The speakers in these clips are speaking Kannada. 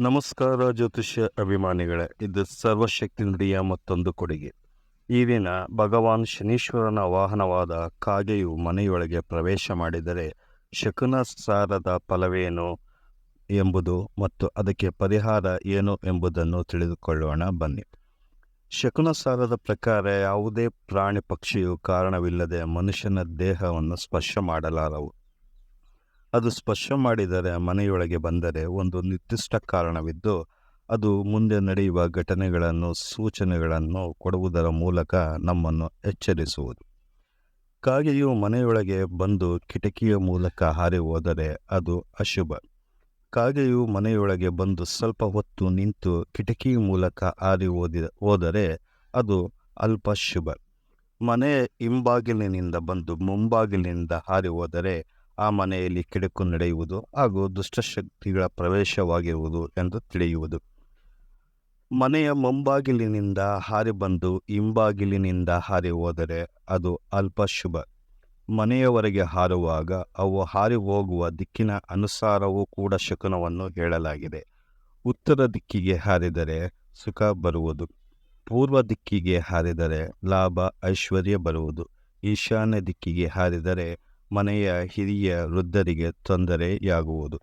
ನಮಸ್ಕಾರ ಜ್ಯೋತಿಷ್ಯ ಅಭಿಮಾನಿಗಳೇ, ಇದು ಸರ್ವಶಕ್ತಿ ನುಡಿಯ ಮತ್ತೊಂದು ಕೊಡುಗೆ. ಈ ದಿನ ಭಗವಾನ್ ಶನೀಶ್ವರನ ವಾಹನವಾದ ಕಾಗೆಯು ಮನೆಯೊಳಗೆ ಪ್ರವೇಶ ಮಾಡಿದರೆ ಶಕುನ ಸಾರದ ಫಲವೇನು ಎಂಬುದು ಮತ್ತು ಅದಕ್ಕೆ ಪರಿಹಾರ ಏನು ಎಂಬುದನ್ನು ತಿಳಿದುಕೊಳ್ಳೋಣ, ಬನ್ನಿ. ಶಕುನ ಸಾರದ ಪ್ರಕಾರ ಯಾವುದೇ ಪ್ರಾಣಿ ಪಕ್ಷಿಯು ಕಾರಣವಿಲ್ಲದೆ ಮನುಷ್ಯನ ದೇಹವನ್ನು ಸ್ಪರ್ಶ ಮಾಡಲಾರವು. ಅದು ಸ್ಪರ್ಶ ಮಾಡಿದರೆ ಮನೆಯೊಳಗೆ ಬಂದರೆ ಒಂದು ನಿರ್ದಿಷ್ಟ ಕಾರಣವಿದ್ದು, ಅದು ಮುಂದೆ ನಡೆಯುವ ಘಟನೆಗಳನ್ನು, ಸೂಚನೆಗಳನ್ನು ಕೊಡುವುದರ ಮೂಲಕ ನಮ್ಮನ್ನು ಎಚ್ಚರಿಸುವುದು. ಕಾಗೆಯು ಮನೆಯೊಳಗೆ ಬಂದು ಕಿಟಕಿಯ ಮೂಲಕ ಹಾರಿ ಹೋದರೆ ಅದು ಅಶುಭ. ಕಾಗೆಯು ಮನೆಯೊಳಗೆ ಬಂದು ಸ್ವಲ್ಪ ಹೊತ್ತು ನಿಂತು ಕಿಟಕಿ ಮೂಲಕ ಹಾರಿ ಓದಿ ಹೋದರೆ ಅದು ಅಲ್ಪ ಶುಭ. ಮನೆ ಹಿಂಬಾಗಿಲಿನಿಂದ ಬಂದು ಮುಂಬಾಗಿಲಿನಿಂದ ಹಾರಿ ಹೋದರೆ ಆ ಮನೆಯಲ್ಲಿ ಕೆಡುಕು ನಡೆಯುವುದು ಹಾಗೂ ದುಷ್ಟಶಕ್ತಿಗಳ ಪ್ರವೇಶವಾಗಿರುವುದು ಎಂದು ತಿಳಿಯುವುದು. ಮನೆಯ ಮುಂಬಾಗಿಲಿನಿಂದ ಹಾರಿ ಬಂದು ಹಿಂಬಾಗಿಲಿನಿಂದ ಹಾರಿ ಹೋದರೆ ಅದು ಅಲ್ಪ ಶುಭ. ಮನೆಯವರೆಗೆ ಹಾರುವಾಗ ಅವು ಹಾರಿ ಹೋಗುವ ದಿಕ್ಕಿನ ಅನುಸಾರವೂ ಕೂಡ ಶಕುನವನ್ನು ಹೇಳಲಾಗಿದೆ. ಉತ್ತರ ದಿಕ್ಕಿಗೆ ಹಾರಿದರೆ ಸುಖ ಬರುವುದು. ಪೂರ್ವ ದಿಕ್ಕಿಗೆ ಹಾರಿದರೆ ಲಾಭ ಐಶ್ವರ್ಯ ಬರುವುದು. ಈಶಾನ್ಯ ದಿಕ್ಕಿಗೆ ಹಾರಿದರೆ ಮನೆಯ ಹಿರಿಯ ವೃದ್ಧರಿಗೆ ತೊಂದರೆಯಾಗುವುದು.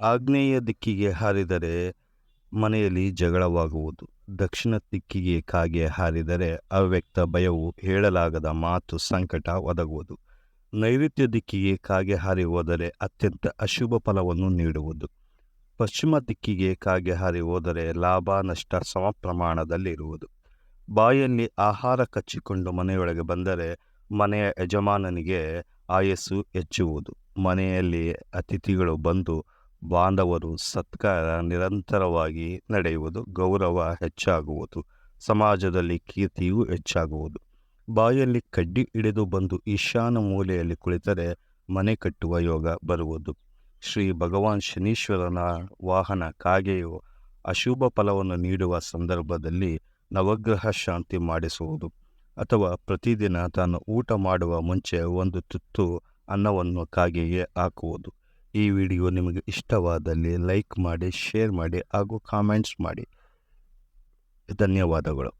ಆಗ್ನೇಯ ದಿಕ್ಕಿಗೆ ಹಾರಿದರೆ ಮನೆಯಲ್ಲಿ ಜಗಳವಾಗುವುದು. ದಕ್ಷಿಣ ದಿಕ್ಕಿಗೆ ಕಾಗೆ ಹಾರಿದರೆ ಅವ್ಯಕ್ತ ಭಯವು ಹೇಳಲಾಗದ ಮಾತು ಸಂಕಟ ಒದಗುವುದು. ನೈಋತ್ಯ ದಿಕ್ಕಿಗೆ ಕಾಗೆ ಹಾರಿ ಹೋದರೆ ಅತ್ಯಂತ ಅಶುಭ ಫಲವನ್ನು ನೀಡುವುದು. ಪಶ್ಚಿಮ ದಿಕ್ಕಿಗೆ ಕಾಗೆ ಹಾರಿ ಹೋದರೆ ಲಾಭ, ನಷ್ಟ ಸಮ ಪ್ರಮಾಣದಲ್ಲಿರುವುದು ಬಾಯಲ್ಲಿ ಆಹಾರ ಕಚ್ಚಿಕೊಂಡು ಮನೆಯೊಳಗೆ ಬಂದರೆ ಮನೆಯ ಯಜಮಾನನಿಗೆ ಆಯಸ್ಸು ಹೆಚ್ಚುವುದು. ಮನೆಯಲ್ಲಿ ಅತಿಥಿಗಳು ಬಂದು ಬಾಂಧವರು ಸತ್ಕಾರ ನಿರಂತರವಾಗಿ ನಡೆಯುವುದು, ಗೌರವ ಹೆಚ್ಚಾಗುವುದು, ಸಮಾಜದಲ್ಲಿ ಕೀರ್ತಿಯೂ ಹೆಚ್ಚಾಗುವುದು. ಬಾಯಲ್ಲಿ ಕಡ್ಡಿ ಹಿಡಿದು ಬಂದು ಈಶಾನ ಮೂಲೆಯಲ್ಲಿ ಕುಳಿತರೆ ಮನೆ ಕಟ್ಟುವ ಯೋಗ ಬರುವುದು. ಶ್ರೀ ಭಗವಾನ್ ಶನೀಶ್ವರನ ವಾಹನ ಕಾಗೆಯು ಅಶುಭ ಫಲವನ್ನು ನೀಡುವ ಸಂದರ್ಭದಲ್ಲಿ ನವಗ್ರಹ ಶಾಂತಿ ಮಾಡಿಸುವುದು. ಅಥವಾ ಪ್ರತಿದಿನ ತಾನು ಊಟ ಮಾಡುವ ಮುಂಚೆ ಒಂದು ತುತ್ತು ಅನ್ನವನ್ನು ಕಾಗೆಯೇ ಹಾಕುವುದು. ಈ ವಿಡಿಯೋ ನಿಮಗೆ ಇಷ್ಟವಾದಲ್ಲಿ ಲೈಕ್ ಮಾಡಿ, ಶೇರ್ ಮಾಡಿ ಹಾಗೂ ಕಾಮೆಂಟ್ಸ್ ಮಾಡಿ. ಧನ್ಯವಾದಗಳು.